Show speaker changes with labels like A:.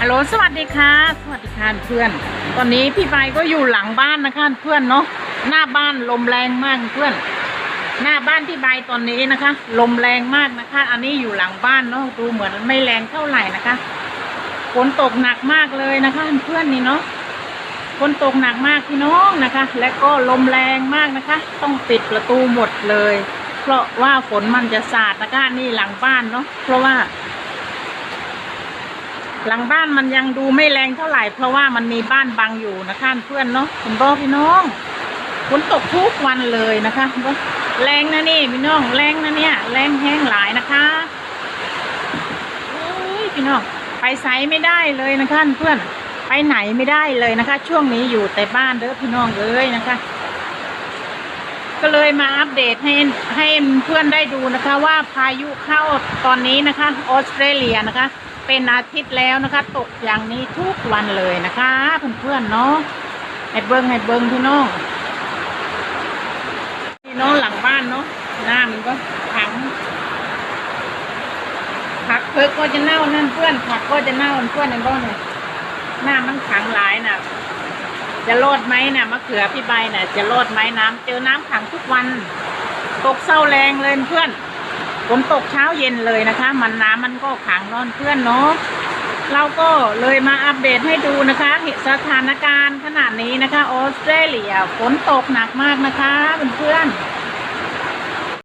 A: ฮัลโหลสวัสดีค่ะ สวัสดีค่ะเพื่อน ตอนนี้พี่ใบก็อยู่หลังบ้านนะคะเพื่อนเนาะหน้าบ้านลมแรงมากเพื่อน หน้าบ้านพี่ใบตอนนี้นะคะ ลมแรงมากนะคะ อันนี้อยู่หลังบ้านเนาะดูเหมือนไม่แรงเท่าไหร่นะคะฝนตกหนักมากเลยนะคะ เพื่อนนี่เนาะฝนตกหนักมากพี่น้องนะคะ และก็ลมแรงมากนะคะ ต้องปิดประตูหมดเลย เพราะว่าฝนมันจะสาดนะคะนี่หลังบ้านเนาะเพราะว่า หลังบ้านมันยังดูไม่แรงเท่าไหร่ เพราะว่ามันมีบ้านบังอยู่นะคะเพื่อนเนาะคุณบอพี่น้องฝนตกทุกวันเลยนะคะแรงนะนี่พี่น้องแรงนะเนี่ยแรงแห้งหลายนะคะโอ้ยพี่น้องไปไซไม่ได้เลยนะคะเพื่อนไปไหนไม่ได้เลยนะคะ ช่วงนี้อยู่แต่บ้านเด้อพี่น้องเอ้ยนะคะ ก็เลยมาอัปเดตให้ให้เพื่อนได้ดูนะคะ ว่าพายุเข้าตอนนี้นะคะออสเตรเลียนะคะ เป็นอาทิตย์แล้วนะคะ ตกอย่างนี้ทุกวันเลยนะคะเพื่อนๆเนาะให้เบิ้งให้เบิ้งพี่น้องพี่น้องหลังบ้านเนาะหน้ามันก็ขังผักเพิกก็จะเน่านั่นเพื่อนผักก็จะเน่าเพื่อนในบ้านเลยหน้ามันขังหลายน่ะ จะรอดไหมน่ะมะเขือพี่ใบน่ะ จะรอดไหมน้ำเจอน้ำขังทุกวัน ตกเศร้าแรงเลยเพื่อน ฝนตกเช้าเย็นเลยนะคะ มันน้ำมันก็ขังนอนเพื่อนเนาะเราก็เลยมาอัปเดตให้ดูนะคะสถานการณ์ขนาดนี้นะคะ ออสเตรเลียฝนตกหนักมากนะคะเพื่อนๆ